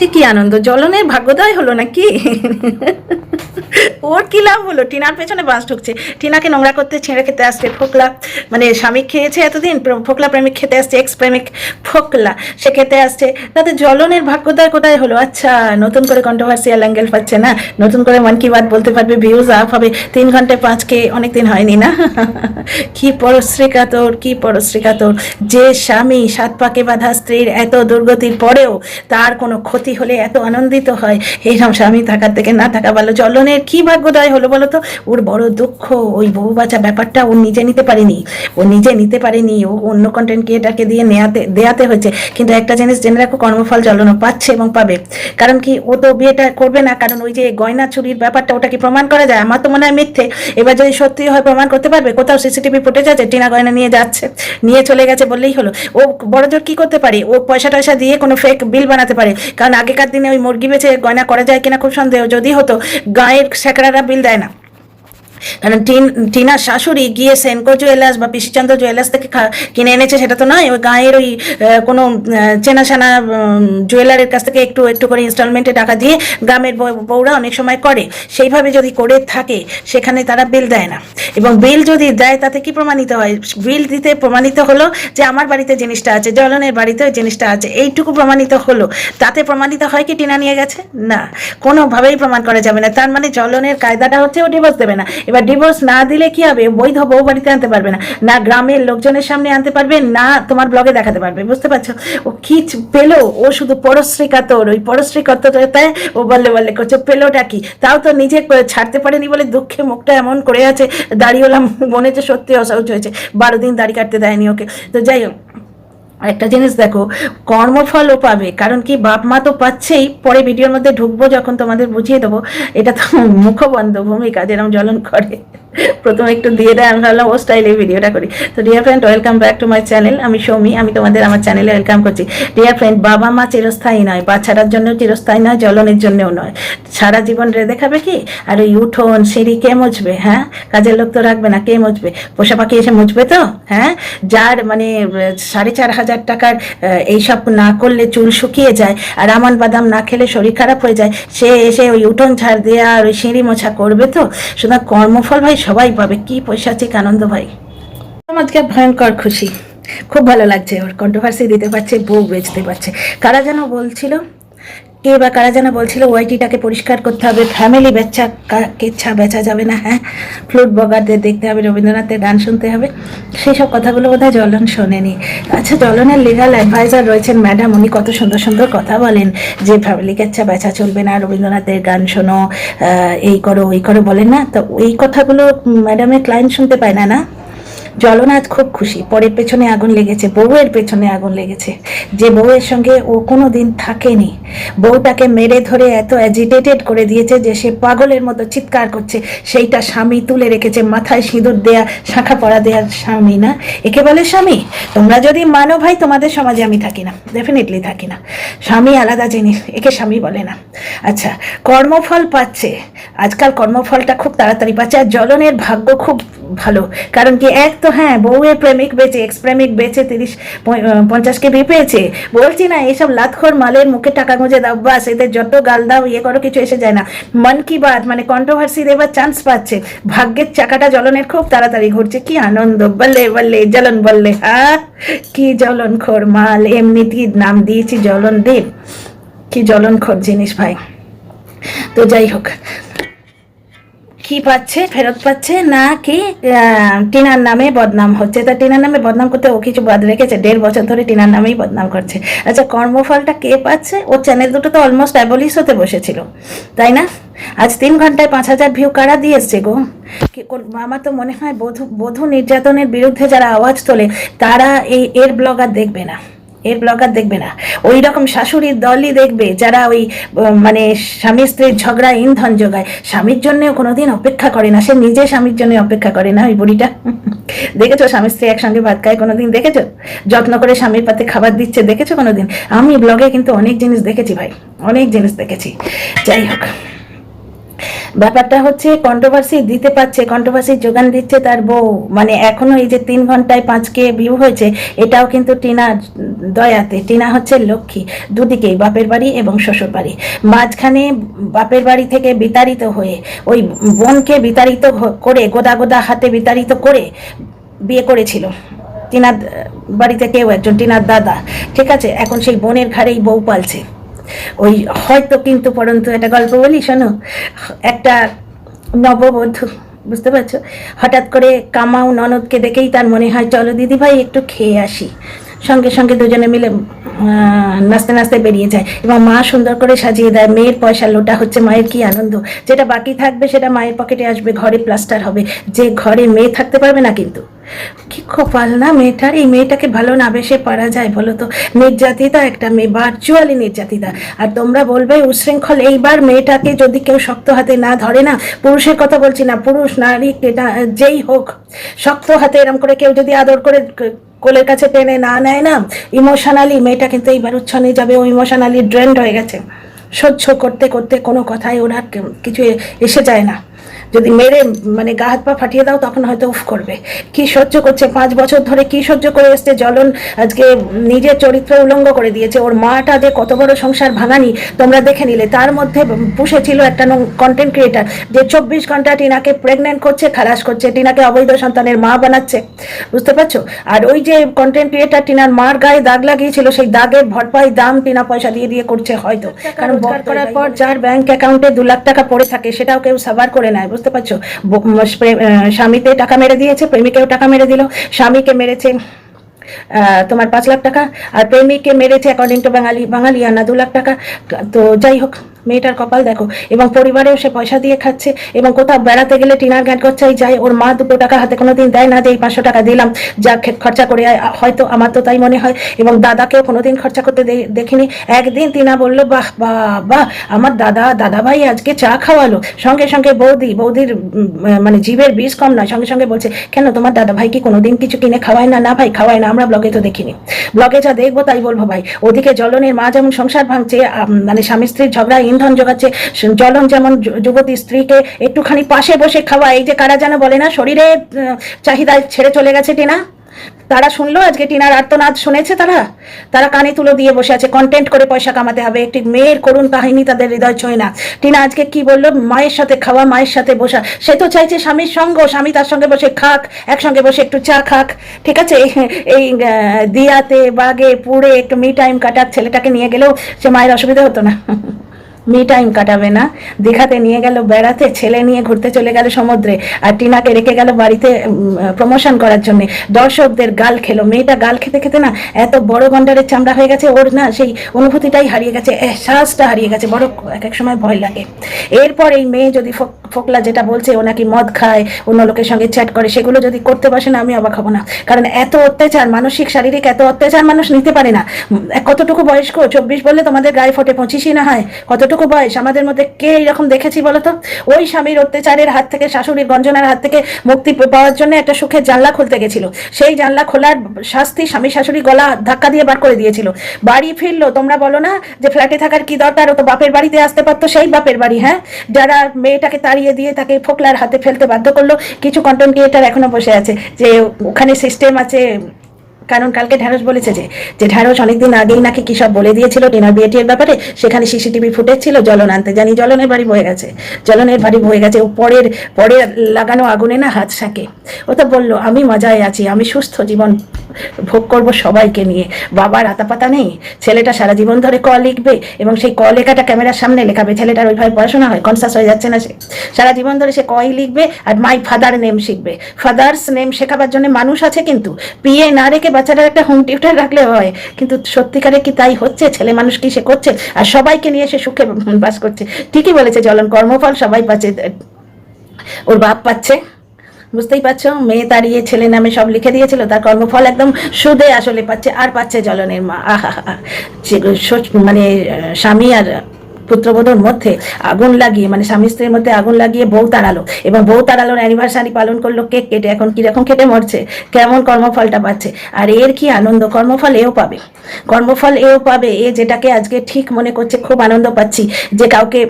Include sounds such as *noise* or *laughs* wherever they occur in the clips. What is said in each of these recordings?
আজকে কি আনন্দ? জ্বলনের ভাগ্যদয় হলো নাকি? ওর কি লাভ হলো? টিনার পেছনে বাস ঢুকছে। টিনাকে নোংরা করতে, ছেঁড়ে খেতে আসছে ফোকলা। মানে স্বামী খেয়েছে এতদিন ফোকলা প্রেমিক খেতে আসছে এক্স প্রেমিক ফোকলা। সে খেতে আসছে। তাতে জ্বলনের ভাগ্যোদয় কোথায় হলো? আচ্ছা নতুন করে কন্ট্রোভার্সিয়াল অ্যাঙ্গেল পাচ্ছে না? নতুন করে মন কি বাত বলতে পারবে? ভিউজ আপ হবে। তিন ঘন্টায় পাঁচকে অনেক দিন হয়নি না? *laughs* কি পরশ্রিকা তোর, কি পরশ্রিকা তোর? যে স্বামী সাত পাকে বাঁধা স্ত্রীর এত দুর্গতির পরেও তার কোনো ক্ষতি হলে এত আনন্দিত হয়। এইরকম স্বামী থাকার থেকে না থাকা ভালো। জ্বলনের কি ভাগ্যোদয় হলো বলো তো ওর বড় দুঃখ, ওই বউ বাচ্চা ব্যাপারটা ও নিজে নিতে পারেনি। ও নিজে নিতে পারেনি, ও অন্য কন্টেন্ট ক্রিয়েটারকে দিয়ে নেয়াতে, দেয়াতে হয়েছে। কিন্তু একটা জিনিস জেনে রাখো, কর্মফল জ্বলনও পাচ্ছে এবং পাবে। কারণ কি, ও তো বিয়েটা করবে না, কারণ ওই যে গয়না চুরির ব্যাপারটা ওটা কি প্রমাণ করা যায়? আমার তো মনে হয় মিথ্যে। এবার যদি সত্যি হয়, প্রমাণ করতে পারবে? কোথাও সিসিটিভি ফুটেজ আছে? টিনা গয়না নিয়ে যাচ্ছে, নিয়ে চলে গেছে বললেই হলো। ও বড় জোর কি করতে পারে? ও পয়সা টয়সা দিয়ে কোনো ফেক বিল বানাতে পারে? কারণ আগেকার দিনে ওই মুরগি বেচে গয়না করা যায় কিনা খুব সন্দেহ। যদি হতো, গায়ের স্যাকরারা বিল দেয় না কারণ টিন, টিনার শাশুড়ি গিয়ে সেনকো জুয়েলার্স বা পিসিচন্দ্র জুয়েলার্স থেকে কিনে এনেছে, সেটা তো নয়, ওই গায়ের ওই কোনো চেনাশানা জুয়েলারের কাছ থেকে একটু একটু করে ইনস্টলমেন্টে টাকা দিয়ে গ্রামের বউ- বউরা অনেক সময় করে। সেইভাবে যদি করে থাকে, সেখানে তারা বিল দেয় না। এবং বিল যদি দেয়, তাতে কি প্রমাণিত হয়? বিল দিতে প্রমাণিত হলো যে আমার বাড়িতে জিনিসটা আছে জলনের বাড়িতে ওই জিনিসটা আছে, এইটুকু প্রমাণিত হলো। তাতে প্রমাণিত হয় কি টিনা নিয়ে গেছে? না। কোনোভাবেই প্রমাণ করা যাবে না। তার মানে জলনের কায়দাটা হচ্ছে ও ডিভোর্স দেবে না। এবার ডিভোর্স না দিলে কি হবে? বৈধ বউ বাড়িতে আনতে পারবে না। না গ্রামের লোকজনের সামনে আনতে পারবে, না তোমার ব্লগে দেখাতে পারবে। বুঝতে পারছ? ও কি পেল? ও শুধু পরশ্রী কাতর ওই পরশ্রী কাতরতায় ও বললে বললে করছে, পেলোটা কি? তাও তো নিজে ছাড়তে পারেনি বলে দুঃখে মুখটা এমন করে আছে, দাড়িওয়ালা মনে হচ্ছে সত্যি অসহজ হয়েছে। বারো দিন দাড়ি কাটতে দেয়নি ওকে। তো যাই হোক একটা জিনিস দেখো, কর্মফলও পাবে, কারণ কি বাপ মা তো পাচ্ছেই। পরে ভিডিওর মধ্যে ঢুকবো যখন তোমাদের বুঝিয়ে দেবো, এটা তো মুখবন্ধ ভূমিকা যেরকম জ্বলন করে। প্রথমে একটু দিয়ে দেয়, আমি ভাবলাম ও স্টাইলে ভিডিওটা করি। তো dear friend welcome back to my channel আমি সৌমি, আমি তোমাদের আমার চ্যানেলে ওয়েলকাম করছি। ডিয়ার ফ্রেন্ড বাবা মা চিরস্থায়ী নয় বাচ্চারার জন্য চিরস্থায়ী নয়, জ্বলনের জন্যও নয়। সারা জীবন রেঁধে খাবে কি? আর ওই উঠোন, সিঁড়ি কে মুছবে হ্যাঁ? কাজের লোক তো রাখবে না, কে মুছবে? পোষা পাখি এসে মুছবে তো হ্যাঁ? যার মানে সাড়ে চার হাজার টাকার এইসব না করলে চুল শুকিয়ে যায়, আর আমন বাদাম না খেলে শরীর খারাপ হয়ে যায়, সে এসে ওই উঠোন ঝাড় দেওয়া আর ওই সিঁড়ি মোছা করবে তো? সুতরাং কর্মফল ভাই সবাই পাবে। কি পয়সা পৈশাচিক আনন্দ ভাই। আজকে ভয়ঙ্কর খুশি। খুব ভালো লাগছে। ওর কন্ট্রোভার্সি দিতে পারছে, বউ বেচতে পারছে। কারা যেন বলছিল কে বা কারা যেন বলছিল ওয়াইটিটাকে পরিষ্কার করতে হবে ফ্যামিলি বেচা কেচ্ছা বেচা যাবে না হ্যাঁ? ফ্লুট বগারদের দেখতে হবে, রবীন্দ্রনাথের গান শুনতে হবে। সেই সব কথাগুলো বোধহয় জলন শোনেনি। আচ্ছা জলনের লিগাল অ্যাডভাইজার রয়েছেন ম্যাডাম উনি কত সুন্দর সুন্দর কথা বলেন যে ফ্যামিলি কেচ্ছা বেচা চলবে না, রবীন্দ্রনাথের গান শোনো এই করো, ওই করো বলেন না। তো এই কথাগুলো ম্যাডামের ক্লায়েন্ট শুনতে পায় না না? জ্বলন আজ খুব খুশি। পরের পেছনে আগুন লেগেছে, বউয়ের পেছনে আগুন লেগেছে। যে বউয়ের সঙ্গে ও কোনো দিন থাকেনি। বউটাকে মেরে ধরে এত অ্যাজিটেটেড করে দিয়েছে যে সে পাগলের মতো চিৎকার করছে। সেইটা স্বামী তুলে রেখেছে, মাথায় সিঁদুর দেয়া, শাখা পড়া দেওয়ার স্বামী না? একে বলে স্বামী, তোমরা যদি মানো ভাই, তোমাদের সমাজে আমি থাকি না ডেফিনেটলি থাকি না। স্বামী আলাদা জিনিস, একে স্বামী বলে না। আচ্ছা কর্মফল পাচ্ছে। আজকাল কর্মফলটা খুব তাড়াতাড়ি পাচ্ছে, আর জ্বলনের ভাগ্য খুব ভালো। কারণ কি এক তো হ্যাঁ বউয়ের প্রেমিক বেচে এক্স প্রেমিক বেচে তিরিশ পঞ্চাশ কেবি পেয়েছে। বলছি না, এইসব লাতখোর মালের মুখে টাকা গুঁজে দাও, বাস, এদের যত গাল দাও ইয়ে করো, কিছু এসে যায় না। মন কি বাত মানে কন্ট্রোভার্সি দেবার চান্স পাচ্ছে। ভাগ্যের চাকাটা জ্বলনের খুব তাড়াতাড়ি ঘুরছে, কি আনন্দ বললে বললে জ্বলন বললে হ্যাঁ কি জ্বলন খোর মাল এমনিতেই নাম দিয়েছি জ্বলন দেব। কি জ্বলন খোর জিনিস ভাই। তো যাই হোক কি পাচ্ছে? ফেরত পাচ্ছে? না কি টিনার নামে বদনাম হচ্ছে? তা টিনার নামে বদনাম করতে ও কিছু বাদ রেখেছে। দেড় বছর ধরে টিনার নামেই বদনাম করছে। আচ্ছা কর্মফলটা কে পাচ্ছে? ও চ্যানেল দুটো তো অলমোস্ট অ্যাবলিশ হতে বসেছিল, তাই না? আজ তিন ঘন্টায় পাঁচ হাজার ভিউ কারা দিয়ে এসছে গো? আমার তো মনে হয় বধূ বধূ নির্যাতনের বিরুদ্ধে যারা আওয়াজ তোলে, তারা এই এর ব্লগার দেখবে না। এর ব্লগার দেখবে না। ওই রকম শাশুড়ির দলই দেখবে, যারা ওই মানে স্বামী স্ত্রীর ঝগড়া ইন্ধন যোগায়। স্বামীর জন্যও কোনোদিন অপেক্ষা করে না, সে নিজে স্বামীর জন্য অপেক্ষা করে না, ওই বুড়িটা। *laughs* দেখেছ স্বামী স্ত্রী একসঙ্গে ভাত খায় কোনোদিন? দেখেছ? যত্ন করে স্বামীর পাতে খাবার দিচ্ছে, দেখেছ কোনোদিন? আমি ব্লগে কিন্তু অনেক জিনিস দেখেছি ভাই, অনেক জিনিস দেখেছি। যাই হোক। ব্যাপারটা হচ্ছে কন্ট্রোভার্সি দিতে পারছে কন্ট্রোভার্সি যোগান দিচ্ছে তার বউ। মানে এখনও এই যে তিন ঘন্টায় পাঁচ কে ভিউ হয়েছে, এটাও কিন্তু টিনা দয়াতে। টিনা হচ্ছে লক্ষ্মী, দুদিকেই বাপের বাড়ি এবং শ্বশুর বাড়ি। মাঝখানে বাপের বাড়ি থেকে বিতাড়িত হয়ে, ওই বোনকে বিতাড়িত করে, গোদা গোদা হাতে বিতাড়িত করে বিয়ে করেছিল। টিনার বাড়িতে কেউ একজন, টিনার দাদা। ঠিক আছে? এখন সেই বোনের ঘাড়েই বউ পালছে। ওই হয়তো কিন্তু পরন্তু একটা গল্প বলি, শোনো। একটা নববধূ, বুঝতে পারছ? হঠাৎ করে কামাও ননদকে দেখেই তার মনে হয়, চলো দিদি ভাই, একটু খেয়ে আসি। সঙ্গে সঙ্গে দুজনে মিলে নাচতে নাচতে বেরিয়ে যায় এবং মা সুন্দর করে সাজিয়ে দেয়, মেয়ের পয়সা লোটা হচ্ছে, মায়ের কি আনন্দ? যেটা বাকি থাকবে সেটা মায়ের পকেটে আসবে, ঘরে প্লাস্টার হবে। যে ঘরে মেয়ে থাকতে পারবে না কিন্তু। কি কপাল না মেয়েটার এই মেয়েটাকে ভালো না বেশে পারা যায় বলো তো? নির্যাতিতা একটা মেয়ে ভার্চুয়ালি নির্যাতিতা। আর তোমরা বলবে, উশৃঙ্খল, এইবার মেয়েটাকে যদি কেউ শক্ত হাতে না ধরে না, পুরুষের কথা বলছি না, পুরুষ, নারী যেই হোক, শক্ত হাতে এরম করে কেউ যদি আদর করে কোলের কাছে টেনে না নেয় না ইমোশনালি মেয়েটা কিন্তু এইবার উচ্ছনে যাবে, ও ইমোশনালি ড্রেন্ড হয়ে গেছে। সহ্য করতে করতে কোনো কথাই ওনার কিছু এসে যায় না। যদি মেরে মানে গা হাত পা ফাটিয়ে দাও তখন হয়তো উফ করবে। কি সহ্য করছে? পাঁচ বছর ধরে কি সহ্য করে এসছে? জ্বলন আজকে নিজের চরিত্র উলঙ্গ করে দিয়েছে। ওর মাটা যে কত বড় সংসার ভাঙানি তোমরা দেখে নিলে। তার মধ্যে পুষেছিল একটা কন্টেন্ট ক্রিয়েটার যে চব্বিশ ঘণ্টা টিনাকে প্রেগনেন্ট করছে খালাস করছে টিনাকে অবৈধ সন্তানের মা বানাচ্ছে। বুঝতে পারছ? আর ওই যে কন্টেন্ট ক্রিয়েটার টিনার মার গায়ে দাগ লাগিয়েছিল সেই দাগের ভরপাই দাম টিনা পয়সা দিয়ে দিয়ে করছে হয়তো। কারণ রোজগার করার পর যার ব্যাংক অ্যাকাউন্টে দু লাখ টাকা পড়ে থাকে সেটাও কেউ সাবার করে নেয় বুঝতে পারছ? স্বামীতে টাকা মেরে দিয়েছে, প্রেমিকেও টাকা মেরে দিল। স্বামীকে মেরেছে তোমার পাঁচ লাখ টাকা, আর প্রেমিকে মেরেছে অ্যাকর্ডিং টু বাঙালি বাঙালিয়ানা দু লাখ টাকা। তো যাই হোক মেয়েটার কপাল দেখো। এবং পরিবারেও সে পয়সা দিয়ে খাচ্ছে এবং কোথাও বেড়াতে গেলে টিনার গ্যাট খরচাই যায় ওর মা দুটো টাকা হাতে কোনোদিন দেয় না, যে এই পাঁচশো টাকা দিলাম, যা খরচা করে হয়তো আমার তো তাই মনে হয়। এবং দাদাকেও কোনোদিন খরচা করতে দেখিনি। একদিন টিনা বলল, বাহ বাহ বাহ, আমার দাদা দাদা ভাই আজকে চা খাওয়ালো। সঙ্গে সঙ্গে বৌদি, বৌদির মানে জীবের বিষ কম নয়, সঙ্গে সঙ্গে বলছে, কেন তোমার দাদা ভাই কি কোনোদিন কিছু কিনে খাওয়ায় না? না ভাই, খাওয়ায় না, আমরা ব্লগে তো দেখিনি। ব্লগে যা দেখব তাই বলব ভাই। ওদিকে জলনের মা যেমন সংসার ভাঙছে মানে স্বামী স্ত্রীর ঝগড়া ইন্ধন যোগাচ্ছে জলন যেমন যুবতী স্ত্রীকে একটুখানি পাশে বসে খাওয়া এই যে কারা যেন বলে না, শরীরে চাহিদা ছেড়ে চলে গেছে টিনা। তারা শুনলো, আজকে টিনার আর্তনাদ শুনেছে তারা? তারা কানে তুলো দিয়ে বসে আছে কন্টেন্ট করে পয়সা কামাতে হবে, একটি মেয়ের করুণ কাহিনী তাদের হৃদয় ছয় না। টিনা আজকে কি বলল? মায়ের সাথে খাওয়া, মায়ের সাথে বসা। সে তো চাইছে স্বামীর সঙ্গ, স্বামী তার সঙ্গে বসে খাক, একসঙ্গে বসে একটু চা খাক। ঠিক আছে? *laughs* এই দিয়াতে, বাগে, পুড়ে একটু মি টাইম কাটাক, ছেলেটাকে নিয়ে গেলেও সে মায়ের অসুবিধা হতো না। *laughs* মি টাইম কাটাবে না। দীঘাতে নিয়ে গেল, বেড়াতে, ছেলে নিয়ে ঘুরতে চলে গেল সমুদ্রে আর টিনাকে রেখে গেল বাড়িতে প্রমোশন করার জন্য। দর্শকদের গাল খেলো। মেয়েটা গাল খেতে খেতে না এত বড় গন্ডারের চামড়া হয়ে গেছে, ওর না সেই অনুভূতিটাই হারিয়ে গেছে, এহসাসটা হারিয়ে গেছে, বড় এক এক সময় ভয় লাগে। এরপর এই মেয়ে যদি ফোকলা যেটা বলছে, ও নাকি মদ খায়, অন্য লোকের সঙ্গে চ্যাট করে, সেগুলো যদি করতে বসে না, আমি অবাক হব না। কারণ এত অত্যাচার, মানসিক, শারীরিক এত অত্যাচার মানুষ নিতে পারে না। কতটুকু বয়স্ক? চব্বিশ বললে তোমাদের গায়ে ফোটে, পঁচিশই না হয়? কতটুকু বয়স আমাদের মধ্যে কে এরকম দেখেছি বলতো? ওই স্বামীর অত্যাচারের হাত থেকে, শাশুড়ির গঞ্জনার হাত থেকে মুক্তি পাওয়ার জন্য একটা সুখের জানলা খুলতে গেছিল। সেই জানলা খোলার শাস্তি স্বামী শাশুড়ি গলা ধাক্কা দিয়ে বার করে দিয়েছিল। বাড়ি ফিরলো, তোমরা বলো না যে ফ্ল্যাটে থাকার কি দরকার? ও তো বাপের বাড়িতে আসতে পারতো, সেই বাপের বাড়ি হ্যাঁ? যারা মেয়েটাকে তাড়িয়ে দিয়ে তাকে ফোকলার হাতে ফেলতে বাধ্য করল, কিছু কন্টেন্ট ক্রিয়েটার এখনও বসে আছে। যে ওখানে সিস্টেম আছে কারণ কালকে ঢ্যাঁড়স বলেছে যে যে ঢ্যাঁড়স অনেকদিন আগেই নাকি কি সব বলে দিয়েছিল টিনার বিয়েটির ব্যাপারে, সেখানে সিসিটিভি ফুটেজ ছিল জলন আনতে জানি জলনের বাড়ি বয়ে গেছে। জলনের বাড়ি বয়ে গেছে, ও পরের পরে লাগানো আগুনে না হাত সাকে ও তো বলল, আমি মজায় আছি, আমি সুস্থ জীবন ভোগ করব সবাইকে নিয়ে। বাবার আতাপাতা নেই? ছেলেটা সারা জীবন ধরে ক লিখবে এবং সেই ক লেখাটা ক্যামেরার সামনে লেখাবে। ছেলেটার ওইভাবে পড়াশোনা হয় কনসাস হয়ে যাচ্ছে না সে। সারা জীবন ধরে সে কই লিখবে আর মাই ফাদার নেম শিখবে। ফাদার্স নেম শেখাবার জন্য মানুষ আছে কিন্তু। পিএ না রেখে বাচ্চাটার একটা হোম টিউটার রাখলে হয়। কিন্তু সত্যিকারে কি তাই হচ্ছে? ছেলে মানুষ কি সে করছে? আর সবাইকে নিয়ে সে সুখে বাস করছে। ঠিকই বলেছে জলন কর্মফল সবাই পাচ্ছে ওর বাপ পাচ্ছে বুঝতেই পারছ? মেয়ে তাড়িয়ে ছেলে নামে সব লিখে দিয়েছিল, তার কর্মফল একদম সুদে আসলে পাচ্ছে, আর পাচ্ছে জলনের মা। আহা মানে স্বামী আর পুত্রবধূর মধ্যে আগুন লাগিয়ে মানে স্বামী স্ত্রীর মধ্যে আগুন লাগিয়ে বউ তাড়ালো এবং বউ তাড়ালোর অ্যানিভার্সারি পালন করল কেক কেটে। এখন কীরকম খেটে মরছে? কেমন কর্মফলটা পাচ্ছে? আর এর কি আনন্দ? কর্মফল এও পাবে। কর্মফল এও পাবে। এ যেটাকে আজকে ঠিক মনে করছে, খুব আনন্দ পাচ্ছি যে কাউকে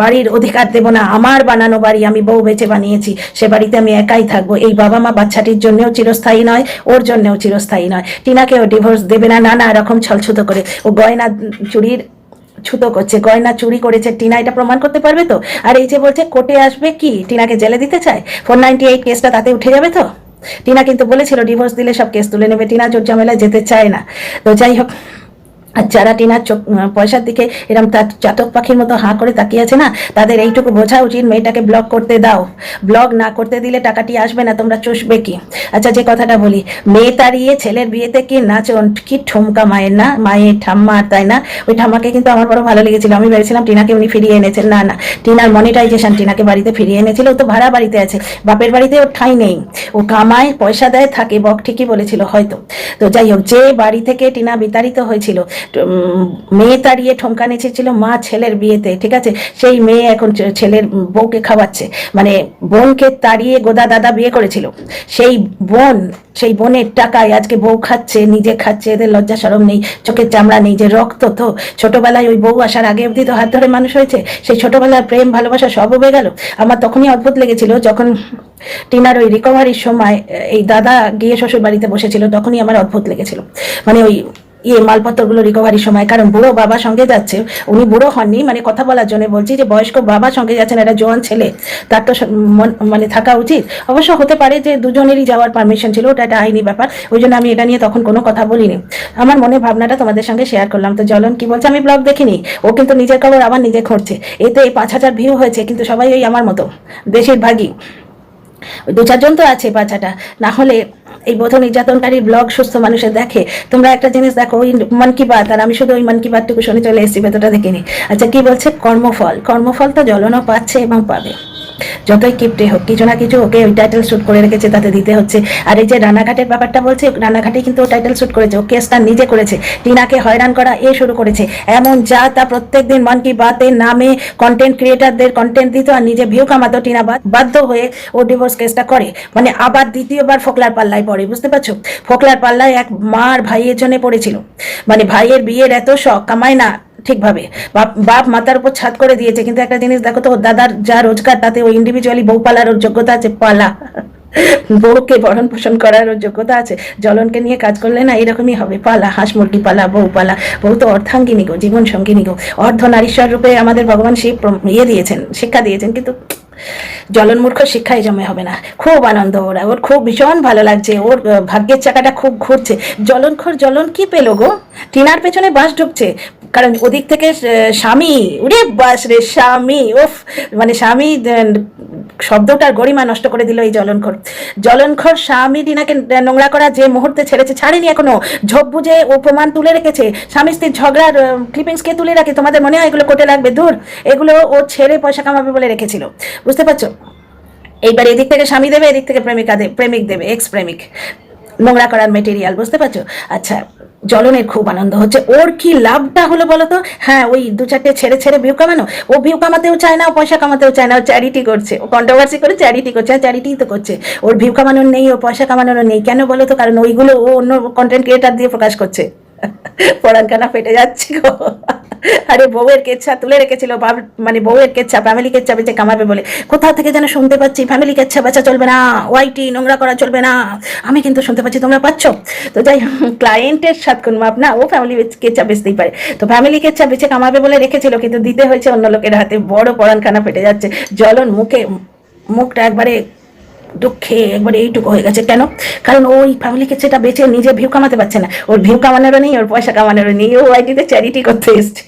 বাড়ির অধিকার দেব না। আমার বানানো বাড়ি আমি বউ বেঁচে বানিয়েছি। সে বাড়িতে আমি একাই থাকব। এই বাবা মা বাচ্চাটির জন্যেও চিরস্থায়ী নয়, ওর জন্যেও চিরস্থায়ী নয়। টিনাকেও ডিভোর্স দেবে না, নানা রকম ছলছুতো করে। ও গয়না চুরির ছুতো করছে, গয়না চুরি করেছে, টিনা এটা প্রমাণ করতে পারবে তো? আর এই যে বলছে, কোর্টে আসবে কি? টিনাকে জেলে দিতে চায়? ফোর নাইনটি কেসটা তাতে উঠে যাবে তো? টিনা কিন্তু বলেছিল ডিভোর্স দিলে সব কেস তুলে নেবে, টিনা জোর ঝামেলায় যেতে চায় না। তো যাই হোক আর যারা টিনার চোখ পয়সার দিকে এরকম তার চাতক পাখির মতো হাঁ করে তাকিয়ে আছে না, তাদের এইটুকু বোঝা উচিত মেয়েটাকে ব্লক করতে দাও। ব্লক না করতে দিলে টাকাটি আসবে না, তোমরা চুষবে কি? আচ্ছা যে কথাটা বলি, মেয়ে তাড়িয়ে ছেলের বিয়েতে কি নাচন, কি ঠুমকা মায়ের না, মায়ের ঠাম্মার তাই না? ওই ঠাম্মাকে কিন্তু আমার বড় ভালো লেগেছিল, আমি ভেবেছিলাম টিনাকে উনি ফিরিয়ে এনেছেন। না না, টিনার মনিটাইজেশন টিনাকে বাড়িতে ফিরিয়ে এনেছিল, ও তো ভাড়া বাড়িতে আছে, বাপের বাড়িতে ওর ঠাঁই নেই। ও কামায়, পয়সা দেয়, থাকে, বক ঠিকই বলেছিল হয়তো। তো যাই হোক, যে বাড়ি থেকে টিনা বিতাড়িত হয়েছিল মেয়ে তাড়িয়ে ঠমকা নেচেছিল, মা ছেলের বিয়েতে, ঠিক আছে? সেই মেয়ে এখন ছেলের বউকে খাওয়াচ্ছে। মানে বোনকে তাড়িয়ে গোদা দাদা বিয়ে করেছিল। সেই বোন, সেই বোনের টাকায় আজকে বউ খাচ্ছে, নিজে খাচ্ছে, এদের লজ্জা সরম নেই, চোখের চামড়া নেই, যে রক্ত তো। ছোটবেলায় ওই বউ আসার আগে অবধি তো হাত ধরে মানুষ হয়েছে। সেই ছোটবেলার প্রেম, ভালোবাসা সব উবে গেল। আমার তখনই অদ্ভুত লেগেছিল যখন টিনার ওই রিকভারির সময়, এই দাদা গিয়ে শ্বশুর বাড়িতে বসেছিল, তখনই আমার অদ্ভুত লেগেছিল। মানে ওই ইয়ে মালপত্রগুলো রিকভারির সময়, কারণ বুড়ো বাবা সঙ্গে যাচ্ছে, উনি বুড়ো হননি মানে কথা বলার জন্য বলছি যে বয়স্ক বাবা সঙ্গে যাচ্ছেন, একটা জোয়ান ছেলে, তার তো মন- থাকা উচিত। অবশ্য হতে পারে যে দুজনেরই যাওয়ার পারমিশন ছিল, ওটা একটা আইনি ব্যাপার, ওই জন্য আমি এটা নিয়ে তখন কোনো কথা বলিনি। আমার মনে ভাবনাটা তোমাদের সঙ্গে শেয়ার করলাম। তো জলন কি বলছে? আমি ব্লগ দেখিনি। ও কিন্তু নিজের খবর, আবার নিজে খুঁড়ছে এতে পাঁচ হাজার ভিউ হয়েছে, কিন্তু সবাই ওই আমার মতো বেশিরভাগই দু চারজন তো আছে বাচ্চাটা। না হলে এই বোধ নির্যাতনকারী ব্লগ সুস্থ মানুষের দেখে, তোমরা একটা জিনিস দেখো, ওই মন কি বাত, আর আমি শুধু ওই মন কি বাতটুকু শুনে চলে এসেছি, ভেতরটা দেখিনি আচ্ছা কি বলছে? কর্মফল। কর্মফল তো জ্বলনও পাচ্ছে এবং পাবে। যতই কিপটে হোক, কিছু না কিছু ওকে ওই টাইটেল শুট করে রেখেছে, তাতে দিতে হচ্ছে। আর এই যে রানাঘাটের ব্যাপারটা বলছে রানাঘাটে কিন্তু ও টাইটেল শুট করেছে, ও কেসটা নিজে করেছে। টিনাকে হয়রান করা এ শুরু করেছে। এমন যা তা প্রত্যেকদিন মন কি বাতের নামে কন্টেন্ট ক্রিয়েটারদের কন্টেন্ট দিত, আর নিজে ভিউ কামাতো। টিনা বাধ্য হয়ে ও ডিভোর্স কেসটা করে। মানে আবার দ্বিতীয়বার ফোকলার পাল্লায় পড়ে বুঝতে পারছ? ফোকলার পাল্লায় এক মার ভাইয়ের জন্য পড়েছিল। মানে ভাইয়ের বিয়ের এত শখ, কামায় না ঠিকভাবে। বাপ বাপ মাতার উপর ছাদ করে দিয়েছে। কিন্তু একটা জিনিস দেখো তো, দাদার যা রোজগার, তাতে ওই ইন্ডিভিজুয়ালি বউ পালার ওর যোগ্যতা আছে, পালা। বউকে ভরণ পোষণ করার যোগ্যতা আছে। জলনকে নিয়ে কাজ করলে না এরকমই হবে, পালা, হাঁস মুরগি পালা, বউ পালা। বউ তো অর্ধাঙ্গিনী গো, জীবন সঙ্গিনী গো। অর্ধ নারীশ্বর রূপে আমাদের ভগবান শিব ইয়ে দিয়েছেন, শিক্ষা দিয়েছেন, কিন্তু জলন মূর্খ শিক্ষায় জমে হবে না। খুব আনন্দ ওরা। ওর খুব ভীষণ ভালো লাগছে। ওর ভাগ্যের চাকাটা খুব ঘুরছে। জলনখোর জলন কি পেল গো? টিনার পেছনে বাস ঢুকছে। কারণ ওদিক থেকে স্বামী উরে বাস রে স্বামী ওফ মানে স্বামী শব্দটার গরিমা নষ্ট করে দিল এই জলনখোর জলনখোর স্বামী টিনাকে নোংরা করা যে মুহূর্তে ছেড়েছে, ছাড়েনি এখনও। ঝোপ বুঝে ও প্রমাণ তুলে রেখেছে। স্বামী স্ত্রীর ঝগড়ার ক্লিপিংস কে তুলে রাখে? তোমাদের মনে হয় এগুলো কোটে লাগবে? দূর এগুলো ও ছেড়ে পয়সা কামাবে বলে রেখেছিল। বুঝতে পারছ? এইবার এদিক থেকে স্বামী দেবে, এদিক থেকে প্রেমিকা দেবে প্রেমিক দেবে এক্স প্রেমিক নোংরা করার মেটেরিয়াল বুঝতে পারছ? আচ্ছা জলনের খুব আনন্দ হচ্ছে। ওর কি লাভটা হলো বলতো? হ্যাঁ ওই দু চারটে ছেড়ে ছেড়ে ভিউ কামানো। ও ভিউ কামাতেও চায় না, ও পয়সা কামাতেও চায় না, ও চ্যারিটি করছে। ও কন্ট্রোভার্সি করে চ্যারিটি করছে, আর চ্যারিটি তো করছে। ওর ভিউ কামানোর নেই ও পয়সা কামানোর নেই। কেন বলো তো কারণ ওইগুলো ও অন্য কন্টেন্ট ক্রিয়েটার দিয়ে প্রকাশ করছে। *laughs* পড়ান কানা ফেটে যাচ্ছে গো। আরে বউয়ের কেচ্ছা তুলে রেখেছিল মানে বউয়ের কেচ্ছা ফ্যামিলি কেচ্ছা বেঁচে কামাবে বলে। কোথাও থেকে যেন শুনতে পাচ্ছি ফ্যামিলি কেচ্ছা বেচা চলবে না ওয়াইটি নোংরা করা চলবে না। আমি কিন্তু শুনতে পাচ্ছি, তোমরা পাচ্ছ? তো যাই ক্লায়েন্টের সাত কোন মাপ না, ও ফ্যামিলি কেচ্ছা বেচতেই পারে। তো ফ্যামিলি কেচ্ছা বেচে কামাবে বলে রেখেছিল, কিন্তু দিতে হয়েছে অন্য লোকের হাতে। বড় পরানখানা ফেটে যাচ্ছে। জ্বলন মুখে, মুখটা একবারে দুঃখে একবারে এইটুকু হয়ে গেছে। কেন? কারণ ওই ফ্যামিলিকে সেটা বেঁচে নিজে ভিউ কামাতে পারছে না। ওর ভিউ কামানোরও নেই, ওর পয়সা কামানোরও নেই। ও আইডিতে চ্যারিটি করতে এসছে।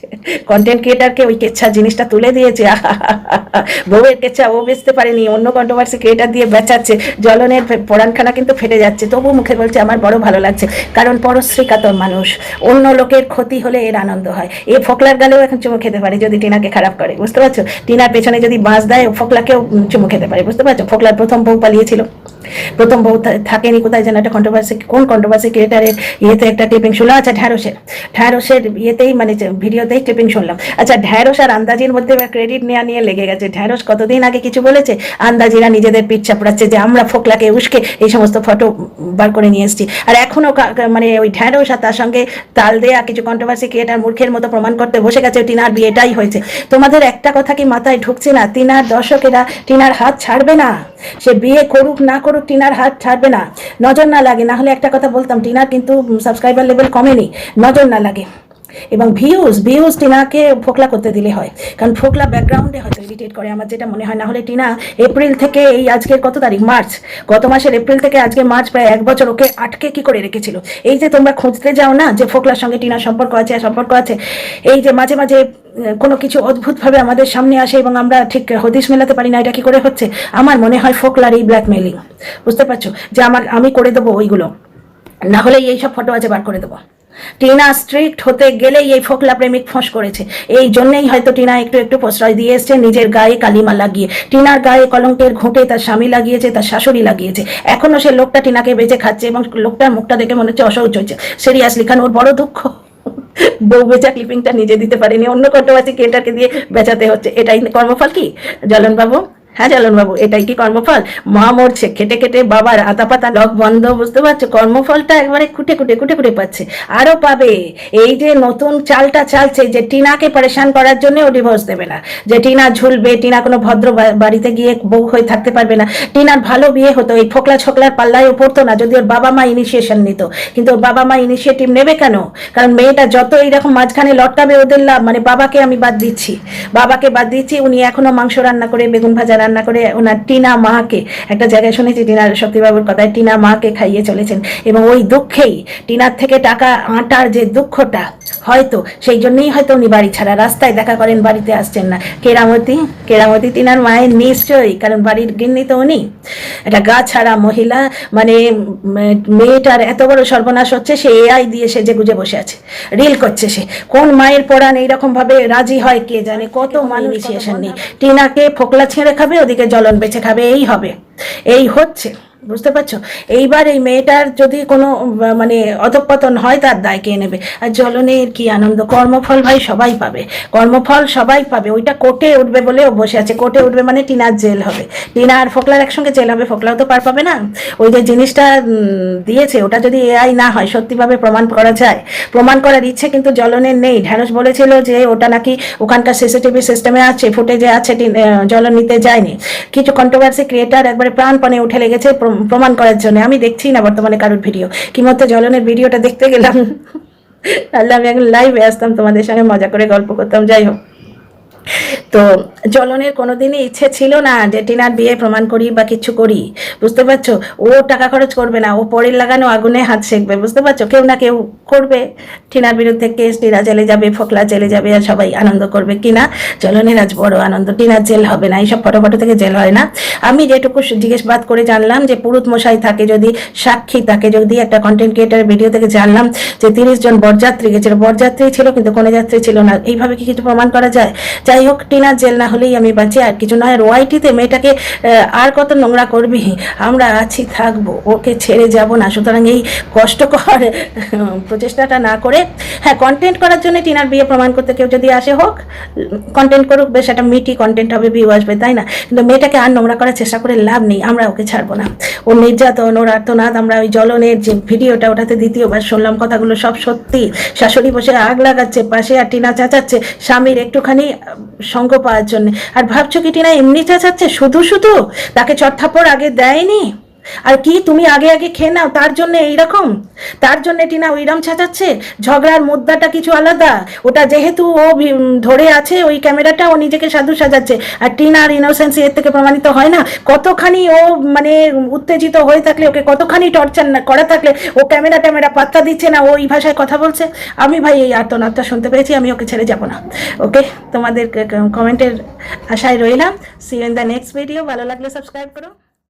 কন্টেন্ট ক্রিয়েটারকে ওই কেচ্ছা জিনিসটা তুলে দিয়েছে। *laughs* বউয়ের কেচ্ছা ও বেচতে পারেনি, অন্য কন্ট্রোভার্সি ক্রিয়েটার দিয়ে বেচাচ্ছে। জলনের পরানখানা কিন্তু ফেটে যাচ্ছে। তবু মুখে বলছে, আমার বড় ভালো লাগছে। কারণ পরশ্রী কাতর মানুষ। অন্য লোকের ক্ষতি হলে এর আনন্দ হয়। এ ফোকলার গালেও এখন চুমু খেতে পারে যদি টিনাকে খারাপ করে, বুঝতে পারছ? টিনার পেছনে যদি বাঁশ দেয়, ও ফোকলাকেও চুমু খেতে পারে, বুঝতে পারছ? ফোকলার প্রথম বউ পালিয়েছিল প্রথম বউ থাকেনি, কোথায় যেন একটা কন্ট্রোভার্সি কোন কন্ট্রোভার্সি ক্রিয়েটারের ইয়েতে একটা ক্লিপিং শুনলাম আচ্ছা ঢ্যাঁড়সের ঢ্যাঁড়সের ইয়েতেই মানে ভিডিওতেই ক্লিপিং শুনলাম। আচ্ছা ঢ্যাঁড়স আর আন্দাজির মধ্যে ক্রেডিট নেওয়া নিয়ে লেগে গেছে। ঢ্যাঁড়স কতদিন আগে কিছু বলেছে? আন্দাজিরা নিজেদের পিঠ চাপড়াচ্ছে যে আমরা ফোকলাকে, উস্কে এই সমস্ত ফটো বার করে নিয়ে এসেছি। আর এখনও মানে ওই ঢ্যাঁড়স আর তার সঙ্গে তাল দেয়া কিছু কন্ট্রোভার্সি ক্রিয়েটার মূর্খের মতো প্রমাণ করতে বসে গেছে, টিনার বিয়েটাই হয়েছে। তোমাদের একটা কথা কি মাথায় ঢুকছে না? টিনার দর্শকেরা টিনার হাত ছাড়বে না? সে বিয়ে করুক না করুক টিনার হাত ছাড়বে না। নজর না লাগে, না হলে একটা কথা বলতাম টিনার কিন্তু সাবস্ক্রাইবার লেভেল কমেনি। নজর না লাগে। এবং ভিউজ ভিউজ টিনাকে ফোকলা করতে দিলে হয়। কারণ ফোকলা ব্যাকগ্রাউন্ডে হয়তো ইরিটেট করে। আমার যেটা মনে হয়, না হলে টিনা এপ্রিল থেকে এই আজকের কত তারিখ? মার্চ গত মাসের এপ্রিল থেকে আজকে মার্চ প্রায় এক বছর ওকে আটকে কি করে রেখেছিল? এই যে তোমরা খুঁজতে যাও না যে ফোকলার সঙ্গে টিনার সম্পর্ক আছে সম্পর্ক আছে, এই যে মাঝে মাঝে কোনো কিছু অদ্ভুতভাবে আমাদের সামনে আসে এবং আমরা ঠিক হদিশ মেলাতে পারি না, এটা কি করে হচ্ছে? আমার মনে হয় ফোকলার এই ব্ল্যাকমেলিং বুঝতে পারছ? যে আমার, আমি করে দেবো ওইগুলো। না হলে এই সব ফটো আছে বার করে দেবো। টিনা স্ট্রিক্ট হতে গেলেই এই ফোকলা প্রেমিক ফোঁস করেছে। এই জন্যই হয়তো টিনা একটু একটু প্রশ্রয় দিয়ে এসছে, নিজের গায়ে কালিমা লাগিয়ে। টিনার গায়ে কলঙ্কের ঘুঁটে তার স্বামী লাগিয়েছে, তার শাশুড়ি লাগিয়েছে। এখনও সে লোকটা টিনাকে বেঁচে খাচ্ছে এবং লোকটার মুখটা দেখে মনে হচ্ছে অসহ্য হচ্ছে সিরিয়াসলি, কারণ ওর বড় দুঃখ। বউ বেচা ক্লিপিংটা নিজে দিতে পারেনি, অন্য কন্ট্রোভার্সি ক্রিয়েটারকে দিয়ে বেচাতে হচ্ছে? এটাই কর্মফল কি? জলন বাবু? হ্যাঁ বাবু এটাই কি কর্মফল? মা মরছে খেটে খেটে বাবার আতা পাতা লক বন্ধ, বুঝতে পারছ? কর্মফলটা একবারে কুটে কুটে কুটে কুটে পাচ্ছে। আরও পাবে। এই যে নতুন চালটা চালছে, যে টিনাকে পরেশান করার জন্য ও ডিভোর্স দেবে না। যে টিনা ঝুলবে, টিনা কোনো ভদ্র বাড়িতে গিয়ে বউ হয়ে থাকতে পারবে না। টিনার ভালো বিয়ে হতো, এই ফোকলা ছোকলার পাল্লায় ও পড়তো না, যদি ওর বাবা মা ইনিশিয়েশন নিত। কিন্তু ওর বাবা মা ইনিশিয়েটিভ নেবে কেন? কারণ মেয়েটা যত এইরকম মাঝখানে লটকাবে ওদের লাভ মানে বাবাকে আমি বাদ দিচ্ছি। বাবাকে বাদ দিচ্ছি, উনি এখনও মাংস রান্না করে বেগুন ভাজা করে ওনার টিনা মাকে একটা জায়গায় শুনেছি টিনার শক্তিবাবুর কথায় টিনা মাকে খাইয়ে চলেছেন। এবং ওই দুঃখেই টিনার থেকে টাকা আটার যে দুঃখটা হয়তো সেই জন্যই হয়তো উনি বাড়ি ছাড়া রাস্তায় দেখা করেন বাড়িতে আসছেন না। কেরামতি কেরামতি টিনার মায়ের নিশ্চয়ই কারণ বাড়ির গিন্নি তো উনি। একটা গা ছাড়া মহিলা মানে মেয়েটার এত বড় সর্বনাশ হচ্ছে সে এআই দিয়ে সে যে গুজে বসে আছে রিল করছে সে। কোন মায়ের পড়ান এইরকম ভাবে রাজি হয় কে জানে কত মানুষ নেই। টিনাকে ফোকলা ছেড়ে খাবে ওদিকে জ্বলন বেছে খাবে এই হবে। এই হচ্ছে। বুঝতে পারছ? এইবার এই মেয়েটার যদি কোনো মানে অধঃপতন হয় তার দায় কে নেবে? আর জ্বলনের কি আনন্দ? কর্মফল ভাই সবাই পাবে। কর্মফল সবাই পাবে। ওইটা কোর্টে উঠবে বলে ও বসে আছে। কোর্টে উঠবে মানে টিনার জেল হবে। টিনা আর ফোকলার একসঙ্গে জেল হবে ফোকলাও তো পার পাবে না? ওই যে জিনিসটা দিয়েছে ওটা যদি এআই না হয় সত্যিভাবে প্রমাণ করা যায়। প্রমাণ করার ইচ্ছে কিন্তু জলনের নেই। ঢ্যাঁড়স বলেছিল যে ওটা নাকি ওখানকার সিসিটিভি সিস্টেমে আছে ফুটেজে আছে আহ, নিতে যায়নি। কিছু কন্ট্রোভার্সি ক্রিয়েটার একবারে প্রাণপণে উঠে লেগেছে প্রমাণ করার জন্য। আমি দেখছি না বর্তমানে কারোর ভিডিও কি জলনের ভিডিওটা দেখতে গেলাম। *laughs* তাহলে আমি এখন লাইভে আসতাম তোমাদের সঙ্গে, মজা করে গল্প করতাম। যাই হোক। তো জ্বলনের কোনোদিনই ইচ্ছে ছিল না যে টিনার বিয়ে প্রমাণ করি বা কিছু করি। বুঝতে পারছ? ও টাকা খরচ করবে না, ও পরের লাগানো আগুনে হাত সেঁকবে, বুঝতে পারছ? কেউ না কেউ করবে। টিনার বিরুদ্ধে কেস, টিনা জেলে যাবে, ফোকলা জেলে যাবে আর সবাই আনন্দ করবে কিনা জ্বলনের আজ বড় আনন্দ টিনার জেল হবে না, এইসব ফটো ফটো থেকে জেল হয় না। আমি যেটুকু জিজ্ঞেসবাদ করে জানলাম যে পুরুত মশাই থাকে যদি, সাক্ষী থাকে যদি, একটা কন্টেন্ট ক্রিয়েটার ভিডিও থেকে জানলাম যে তিরিশ জন বরযাত্রী গেছিল। বরযাত্রী ছিল কিন্তু কোনো যাত্রী ছিল না। এইভাবে কি কিছু প্রমাণ করা যায়? যাই হোক টিনার জেল না হলেই আমি বাঁচি, আর কিছু নয়, আর ওয়াইটিতে মেয়েটাকে আর কত নোংরা করবি? আমরা আছি, থাকব, ওকে ছেড়ে যাব না। সুতরাং এই কষ্টকর প্রচেষ্টাটা না করে হ্যাঁ কন্টেন্ট করার জন্য টিনার বিয়ে প্রমাণ করতে কেউ যদি আসে হোক কন্টেন্ট করুক, বেশ, একটা মিটি কন্টেন্ট হবে ভিউ আসবে, তাই না? কিন্তু মেয়েটাকে আর নোংরা করার চেষ্টা করে লাভ নেই, আমরা ওকে ছাড়বো না। ওর নির্যাতন, ওর আর্তনাদ, আমরা ওই জলনের যে ভিডিওটা, ওটাতে দ্বিতীয়বার শুনলাম কথাগুলো সব সত্যি। শাশুড়ি বসে আগ লাগাচ্ছে, পাশে আর টিনা চাচাচ্ছে, স্বামীর একটুখানি সঙ্গ পাওয়ার জন্য। আর ভাবছ কি টিনা এমনি চেঁচাচ্ছে শুধু শুধু? তাকে চটথাপড় আগে দেয়নি? আর কি তুমি আগে আগে খেয়ে নাও, তার জন্য এইরকম? তার জন্য টিনা ওইরকম ছাচাচ্ছে? ঝগড়ার মুদ্রাটা কিছু আলাদা? ওটা যেহেতু ও ধরে আছে, ওই ক্যামেরাটা ও নিজেকে সাধু সাজাচ্ছে। আর টিনার ইনোসেন্স এর থেকে প্রমাণিত হয় না? কতখানি ও মানে উত্তেজিত হয়ে থাকলে, ওকে কতখানি টর্চার না, করা থাকলে, ও ক্যামেরা ট্যামেরা পাত্তা দিচ্ছে না, ও এই ভাষায় কথা বলছে? আমি ভাই এই আর্তনাদটা শুনতে পেয়েছি আমি ওকে ছেড়ে যাব না। ওকে, তোমাদের কমেন্টের আশায় রইলাম। See in the next video ভালো লাগলে সাবস্ক্রাইব করো।